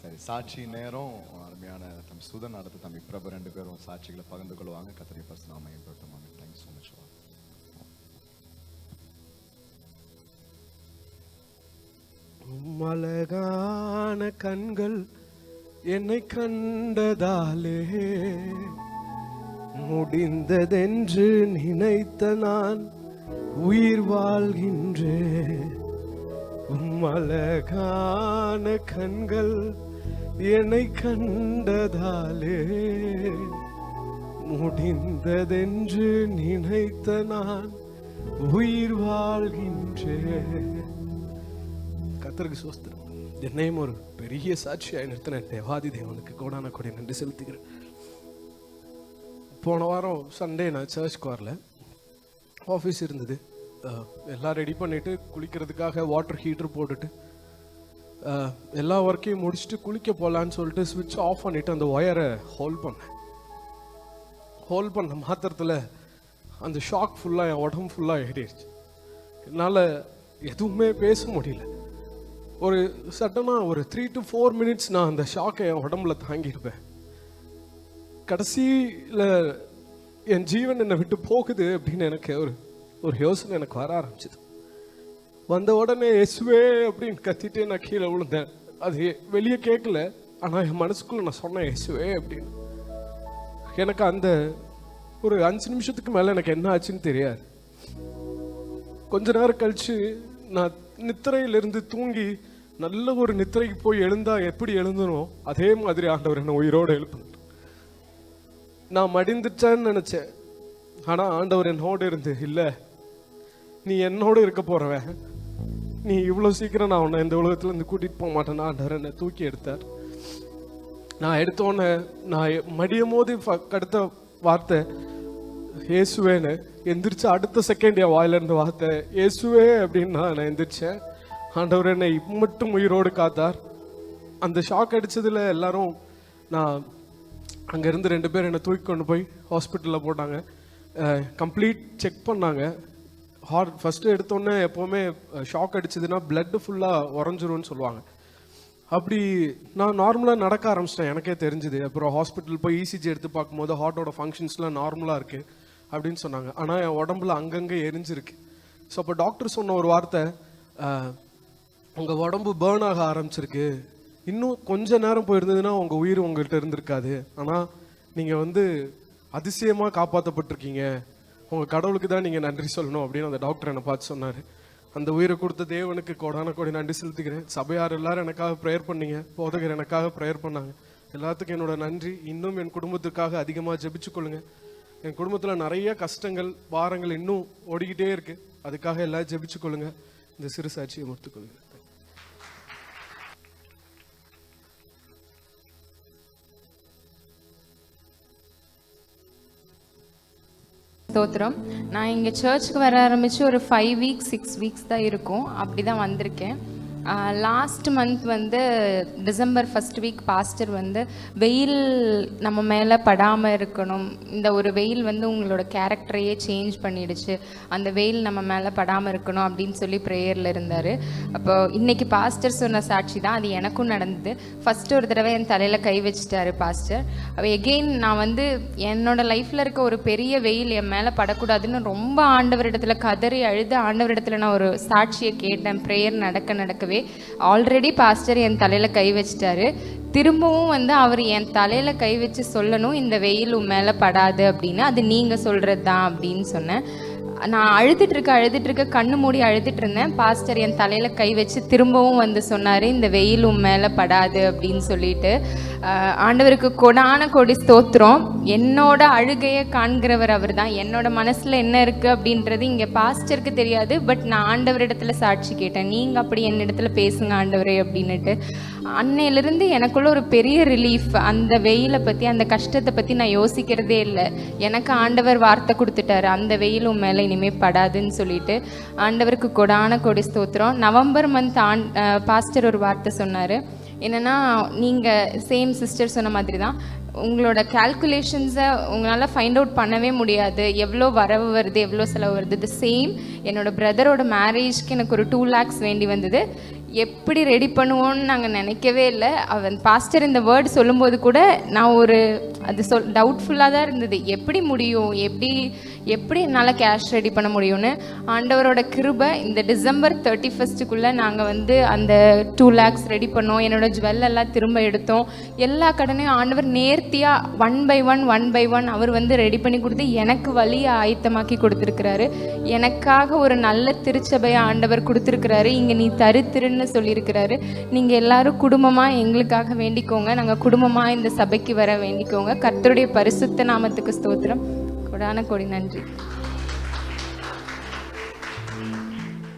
சரி சாட்சி நேரம். அருமையான தம் சுதன் அடுத்த தம்பி பிரபு ரெண்டு பேரும் சாட்சிகளை பகிர்ந்து கொள்வாங்க. கத்திரி பர்ஸ் நாம தேங்க்ஸ் ஸோ மச் மலகான கண்கள் என்னை கண்டதாலே முடிந்ததென்று நினைத்த நான் உயிர் வாழ்கின்றேன். மலகான கண்கள் என்னை கண்டதாலே முடிந்ததென்று நினைத்த நான் உயிர் வாழ்கின்றேன். கத்தருக்கு சோஸ்திரம். என்னையும் ஒரு பெரிய சாட்சியாக நிறுத்தின தேவாதி தேவனுக்கு கோடான கூட நன்றி செலுத்துகிறேன். போன வாரம் சண்டே நான் சர்ச்சுக்கு வரல. ஆஃபீஸ் இருந்தது. எல்லாம் ரெடி பண்ணிட்டு குளிக்கிறதுக்காக வாட்டர் ஹீட்டர் போட்டுட்டு எல்லா ஒர்க்கையும் முடிச்சுட்டு குளிக்க போகலான்னு சொல்லிட்டு ஸ்விட்ச் ஆஃப் பண்ணிட்டு அந்த ஒயரை ஹோல்ட் பண்ணேன். ஹோல்ட் பண்ண மாத்திரத்தில் அந்த ஷாக் ஃபுல்லாக என் உடம்பு ஃபுல்லாக ஏறிடுச்சு. என்னால் எதுவுமே பேச முடியல. ஒரு சட்டனாக ஒரு த்ரீ டு ஃபோர் மினிட்ஸ் நான் அந்த ஷாக்கை என் உடம்புல தாங்கியிருப்பேன். கடைசியில் என் ஜீவன் என்னை விட்டு போகுது அப்படின்னு எனக்கு ஒரு ஒரு யோசனை எனக்கு வர ஆரம்பிச்சது. வந்த உடனே எஸ்வே அப்படின்னு கத்திட்டு நான் கீழே விழுந்தேன். அது வெளியே கேட்கல. ஆனால் என் மனசுக்குள்ள நான் சொன்னேன் எஸ்வே அப்படின்னு. எனக்கு அந்த ஒரு அஞ்சு நிமிஷத்துக்கு மேலே எனக்கு என்ன ஆச்சுன்னு தெரியாது. கொஞ்ச நேரம் கழிச்சு நான் நித்திரையிலிருந்து தூங்கி நல்ல ஒரு நித்திரைக்கு போய் எழுந்தா எப்படி எழுந்தனோ அதே மாதிரி ஆண்டவர் என்னை உயிரோடு எழுப்பினார். நான் மடிந்துட்டேன்னு நினச்சேன். ஆனால் ஆண்டவர் என்னோடு இருந்து இல்லை நீ என்னோட இருக்க போறவன். நீ இவ்வளோ சீக்கிரம் நான் உன்னை இந்த உலகத்துலேருந்து இருந்து போக மாட்டேன். ஆண்டவர் என்னை தூக்கி எடுத்தார் நான் எடுத்தோன்னே நான் மடியும் போது அடுத்த வார்த்தை இயேசுவேன்னு எந்திரிச்சு அடுத்த செகண்ட் என் வாயிலிருந்து வார்த்தை இயேசுவே அப்படின்னு நான் எந்திரிச்சேன். ஆண்டவர் என்னை மட்டும் உயிரோடு காத்தார். அந்த ஷாக் அடித்ததில் எல்லாரும் நான் அங்கேருந்து ரெண்டு பேர் என்னை தூக்கி கொண்டு போய் ஹாஸ்பிட்டலில் போட்டாங்க. கம்ப்ளீட் செக் பண்ணாங்க. ஹார்ட் ஃபஸ்ட்டு எடுத்தோன்னே எப்போவுமே ஷாக் அடிச்சதுன்னா பிளட்டு ஃபுல்லாக உறைஞ்சிரும்னு சொல்லுவாங்க. அப்படி நான் நார்மலாக நடக்க ஆரம்பிச்சிட்டேன். எனக்கே தெரிஞ்சுது. அப்புறம் ஹாஸ்பிட்டல் போய் இசிஜி எடுத்து பார்க்கும்போது ஹார்ட்டோட ஃபங்க்ஷன்ஸ்லாம் நார்மலாக இருக்குது அப்படின்னு சொன்னாங்க. ஆனால் என் உடம்புல அங்கங்கே எரிஞ்சிருக்கு. ஸோ அப்போ டாக்டர் சொன்ன ஒரு வார்த்தை உங்கள் உடம்பு பேர்ன் ஆக ஆரம்பிச்சிருக்கு. இன்னும் கொஞ்ச நேரம் போயிருந்ததுன்னா உங்கள் உயிர் உங்கள்கிட்ட இருந்திருக்காது. ஆனால் நீங்கள் வந்து அதிசயமாக காப்பாற்றப்பட்டிருக்கீங்க உங்கள் கடவுளுக்கு தான் நீங்கள் நன்றி சொல்லணும் அப்படின்னு அந்த டாக்டர் என்னை பார்த்து சொன்னார். அந்த உயிரை கொடுத்த தேவனுக்கு கோடான கோடி நன்றி செலுத்துகிறேன். சபையார் எல்லாரும் எனக்காக ப்ரேயர் பண்ணீங்க. போதகர் எனக்காக ப்ரேயர் பண்ணாங்க. எல்லாத்துக்கும் என்னோட நன்றி. இன்னும் என் குடும்பத்துக்காக அதிகமாக ஜெபிச்சுக்கொள்ளுங்க என் குடும்பத்தில் நிறைய கஷ்டங்கள் பாரங்கள் இன்னும் ஓடிக்கிட்டே இருக்குது அதுக்காக எல்லாம் ஜெபிச்சுக்கொள்ளுங்க இந்த சிறு சாட்சியை முடித்துக்கொள்ளுங்க ஸ்தோத்திரம். நான் இங்கே சர்ச்சுக்கு வர ஆரம்பித்து ஒரு ஃபைவ் வீக்ஸ் சிக்ஸ் வீக்ஸ் தான் இருக்கும். அப்படி தான் வந்திருக்கேன். லாஸ்ட் மந்த் வந்து டிசம்பர் ஃபஸ்ட் வீக் பாஸ்டர் வந்து வெயில் நம்ம மேலே படாமல் இருக்கணும். இந்த ஒரு வெயில் வந்து உங்களோட கேரக்டரையே சேஞ்ச் பண்ணிடுச்சு. அந்த வெயில் நம்ம மேலே படாமல் இருக்கணும் அப்படின்னு சொல்லி ப்ரேயரில் இருந்தார். அப்போ இன்றைக்கி பாஸ்டர் சொன்ன சாட்சி தான் அது எனக்கும் நடந்தது. ஃபஸ்ட்டு ஒரு தடவை என் தலையில் கை வச்சிட்டாரு பாஸ்டர் அப்போ எகெயின் நான் வந்து என்னோட லைஃப்பில் இருக்க ஒரு பெரிய வெயில் என் மேலே படக்கூடாதுன்னு ரொம்ப ஆண்டவரிடத்தில் கதறி அழுது ஆண்டவரிடத்தில் நான் ஒரு சாட்சியை கேட்டேன். ப்ரேயர் நடக்க நடக்கவே ஆல்ரெடி பாஸ்டர் என் தலையில் கை வச்சிட்டாரு. திரும்பவும் வந்து அவர் என் தலையில் கை வச்சு சொல்லணும் இந்த வெயில் உன் மேலே படாது அப்படின்னு அது நீங்கள் சொல்கிறது தான் அப்படின்னு சொன்னேன். நான் அழுதுட்டு இருக்க அழுதுட்டு இருக்க கண்ணு மூடி அழுதுட்டு இருந்தேன் பாஸ்டர் என் தலையில கை வச்சு திரும்பவும் வந்து சொன்னாரு இந்த வெயில் உன் மேல படாது அப்படின்னு சொல்லிட்டு. ஆண்டவருக்கு கொடான கொடி ஸ்தோத்திரம். என்னோட அழுகையை காண்கிறவர் அவர் தான் என்னோட மனசுல என்ன இருக்கு அப்படின்றது இங்க பாஸ்டருக்கு தெரியாது பட் நான் ஆண்டவரிடத்துல சாட்சி கேட்டேன். நீங்க அப்படி என்னிடத்துல பேசுங்க ஆண்டவரே அப்படின்னுட்டு. அன்னையிலிருந்து எனக்குள்ள ஒரு பெரிய ரிலீஃப் அந்த வெயிலை பற்றி அந்த கஷ்டத்தை பற்றி நான் யோசிக்கிறதே இல்லை. எனக்கு ஆண்டவர் வார்த்தை கொடுத்துட்டாரு. அந்த வெயில் உன் மேலே இனிமேல் படாதுன்னு சொல்லிட்டு ஆண்டவருக்கு கொடான கொடி ஸ்தோத்திரம். நவம்பர் மந்த் ஆண் பாஸ்டர் ஒரு வார்த்தை சொன்னார். என்னென்னா நீங்கள் சேம் சிஸ்டர் சொன்ன மாதிரி தான் உங்களோட கால்குலேஷன்ஸை உங்களால் ஃபைண்ட் அவுட் பண்ணவே முடியாது. எவ்வளோ வரவு வருது எவ்வளோ செலவு வருது. த சேம் என்னோட பிரதரோட மேரேஜ்க்கு எனக்கு ஒரு டூ லேக்ஸ் வேண்டி வந்தது. எப்படி ரெடி பண்ணுவோன்னு நாங்கள் நினைக்கவே இல்லை. அவன் பாஸ்டர் இந்த வேர்டு சொல்லும்போது கூட நான் ஒரு அது சொல் டவுட்ஃபுல்லாக தான் இருந்தது. எப்படி முடியும்? எப்படி எப்படி என்னால் கேஷ் ரெடி பண்ண முடியும்னு. ஆண்டவரோட கிருபை இந்த டிசம்பர் தேர்ட்டி ஃபஸ்ட்டுக்குள்ளே நாங்கள் வந்து அந்த டூ லேக்ஸ் ரெடி பண்ணோம். என்னோட ஜுவல் எல்லாம் திரும்ப எடுத்தோம். எல்லா கடனையும் ஆண்டவர் நேர் நேர்த்தியாக one by one one by one அவர் வந்து ரெடி பண்ணி கொடுத்து எனக்கு வழியை ஆயத்தமாக்கி கொடுத்துருக்கிறாரு. எனக்காக ஒரு நல்ல திருச்சபையை ஆண்டவர் கொடுத்துருக்கிறாரு. இங்கே நீ தரு திருன்னு சொல்லியிருக்கிறாரு. நீங்கள் எல்லாரும் குடும்பமாக எங்களுக்காக வேண்டிக்கோங்க. நாங்கள் குடும்பமாக இந்த சபைக்கு வர வேண்டிக்கோங்க. கர்த்தருடைய பரிசுத்த நாமத்துக்கு ஸ்தோத்திரம். கொடான கொடி நன்றி.